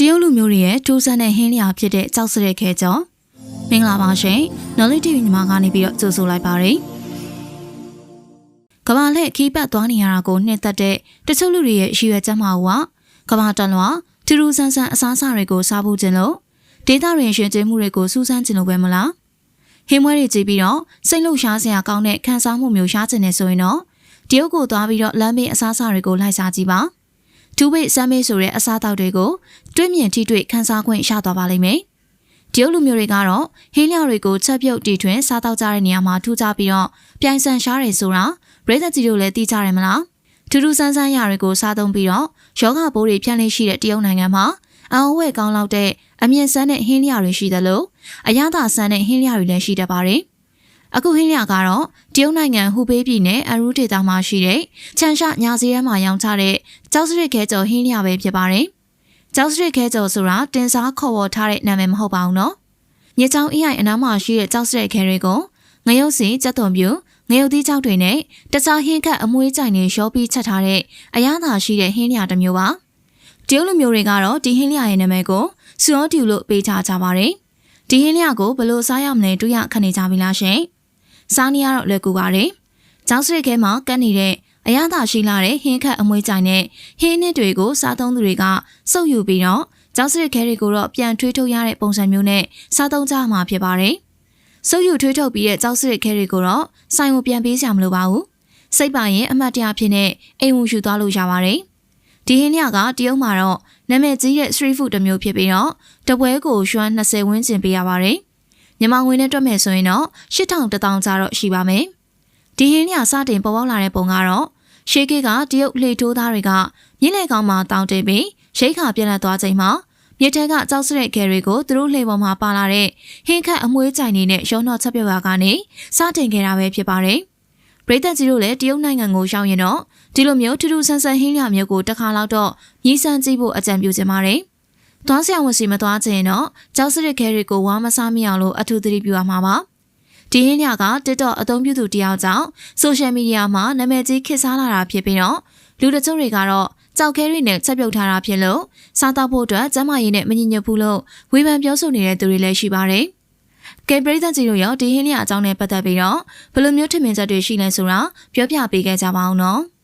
တရုတ်လူမျိုးတွေရဲ့တိုးဆန်းတဲ့ဟင်းလျာဖြစ်တဲ့ကြောက်စရက်ခဲကြော်မင်္ဂလာပါရှင်နော်လီတီဗီညီမကနေပြီးတော့ကြိုဆိုလိုက်ပါရယ်ကမ္ဘာလက်ခီးပတ်သွားနေရတာကိုနှစ်သက်တဲ့တချို့လူတွေရဲ့အရှိရွယ်ချက်မှာကကမ္ဘာတလွှာထူးထူးဆန်းဆန်းအစားအစာတွေကိုစားဖို့ခြင်းလို့ဒေသရင်ရှင်ကျင်းမှုတွေကိုစူးစမ်းခြင်းလို့ပဲမလားဟင်းမွဲတွေကြည့်ပြီးတော့စိတ်လှုပ်ရှားစရာကောင်းတဲ့ခန်းစားမှုမျိုးရှားခြင်းနေဆိုရင်တော့တရုတ်ကိုသွားပြီးတော့လမ်းဘေးအစားအစာတွေကိုလိုက်စားကြည့်ပါ ဒူဘိတ်စမ်းမေးဆိုတဲ့အစားအသောက်တွေကိုတွင်းမြင်ထိတွေ့ခန်းစားခွင့်ရသွားပါလိမ့်မယ်။တရုတ်လူမျိုးတွေကတော့ဟင်းလျော်တွေကိုချက်ပြုတ်တီထွင်စားတောက်ကြတဲ့နေရာမှာထူးခြားပြီးတော့ပြိုင်ဆန်ရှားတယ်ဆိုတာပရိသတ်ကြီးတို့လည်းသိကြတယ်မလား။ထူးထူးဆန်းဆန်းရာတွေကိုစားသုံးပြီးတော့ယောဂပိုးတွေဖြန့်လင်းရှိတဲ့တရုတ်နိုင်ငံမှာအောင်ဝဲကောင်းလောက်တဲ့အမြင့်ဆန်းတဲ့ဟင်းလျော်တွေရှိသလိုအရသာဆန်းတဲ့ဟင်းလျော်တွေလည်းရှိတတ်ပါတယ်။ အခုဟင်းလျာကတော့တရုတ်နိုင်ငံဟူဘေးပြည်နယ်အရူဒေသမှာရှိတဲ့ချန်ရှာညာစီရဲမှာရောင်းချတဲ့ကျောက်စရစ်ခဲကျော်ဟင်းလျာပဲဖြစ်ပါတယ်။ကျောက်စရစ်ခဲကျော်ဆိုတာတင်စားခေါ်ဝေါ်ထားတဲ့နာမည်မဟုတ်ပါဘူးနော်။မြေချောင်းအရိုင်အနားမှာရှိတဲ့ကျောက်စရစ်ခဲတွေကိုငရုတ်စီကြက်သွန်ပြူငရုတ်သီးချောက်တွေနဲ့တခြားဟင်းခတ်အမွှေးကြိုင်တွေရောပြီးချက်ထားတဲ့အရသာရှိတဲ့ဟင်းလျာတစ်မျိုးပါ။တရုတ်လူမျိုးတွေကတော့ဒီဟင်းလျာရဲ့နာမည်ကိုစူရောတူလို့ပေးထားကြပါတယ်။ဒီဟင်းလျာကိုဘယ်လိုစားရမလဲတွေးရခက်နေကြပြီလားရှင်။ စားနေရတော့လွယ်ကူပါတယ်။ကျောင်းစရိတ်ခဲမှာကတ်နေတဲ့အရသာရှိလာတဲ့ဟင်းခတ်အမွှေးကြိုင်နဲ့ဟင်းနစ်တွေကိုစားသုံးသူတွေကစုပ်ယူပြီးတော့ကျောင်းစရိတ်ခဲတွေကိုတော့ပြန်ထွေးထုတ်ရတဲ့ပုံစံမျိုးနဲ့စားသုံးကြမှာဖြစ်ပါတယ်။စုပ်ယူထွေးထုတ်ပြီးတဲ့ကျောင်းစရိတ်ခဲတွေကိုတော့ဆိုင်ကိုပြန်ပေးစရာမလိုပါဘူး။စိတ်ပါရင်အမှတ်တရဖြစ်နေအိမ်ဝင်ယူသွားလို့ရပါတယ်။ဒီဟင်းလျကတရုတ်မှာတော့နာမည်ကြီးတဲ့ street food တစ်မျိုးဖြစ်ပြီးတော့တပွဲကိုရွှမ်း20ဝန်းကျင်ပေးရပါတယ်။ မြန်မာငွေနဲ့တွက်မယ်ဆိုရင်တော့8000တထောင်ကျတော့ရှိပါမယ်။ဒီဟင်းလျစတင်ပေါ်ပေါက်လာတဲ့ပုံကတော့ရှေးကေကတရုတ်လှေထိုးသားတွေကမြင်းလေကောင်မှာတောင်းတင်ပြီးရိတ်ခါပြက်လက်သွားချိန်မှာမြစ်ထဲကကြောက်စတဲ့ခဲတွေကိုသူတို့လှေပေါ်မှာပါလာတဲ့ဟင်းခတ်အမွှေးကြိုင်နေနဲ့ရောနှော့ချက်ပြွာကနေစတင်ခဲ့တာပဲဖြစ်ပါတယ်။ပရိသတ်ကြီးတို့လည်းတရုတ်နိုင်ငံကိုရောက်ရင်တော့ဒီလိုမျိုးထူးထူးဆန်းဆန်းဟင်းလျမျိုးကိုတစ်ခါလောက်တော့မြည်ဆန်းကြည့်ဖို့အကြံပြုချင်ပါတယ်။ သွားဆရာဝန်စီမသွားချင်တော့ကြောက်စတဲ့ခဲတွေကိုဝါမစားမိအောင်လို့အထူးသတိပြုရမှာပါ။ဒီဟင်းညက TikTok အသုံးပြုသူတယောက်ကြောင့် social media မှာနာမည်ကြီးခေတ်စားလာတာဖြစ်ပြီးတော့လူတချို့တွေကတော့ကြောက်ခဲတွေနဲ့ချက်ပြုတ်ထားတာဖြစ်လို့စားတော့ဖို့အတွက်ကျန်းမာရေးနဲ့မညီညွတ်ဘူးလို့ဝေဖန်ပြောဆိုနေတဲ့သူတွေလည်းရှိပါတယ်။ကဲပရိသတ်ကြီးတို့ရောဒီဟင်းညအကြောင်းနဲ့ပတ်သက်ပြီးတော့ဘယ်လိုမျိုးထင်မြင်ချက်တွေရှိလဲဆိုတာပြောပြပေးခဲ့ကြပါအောင်နော်။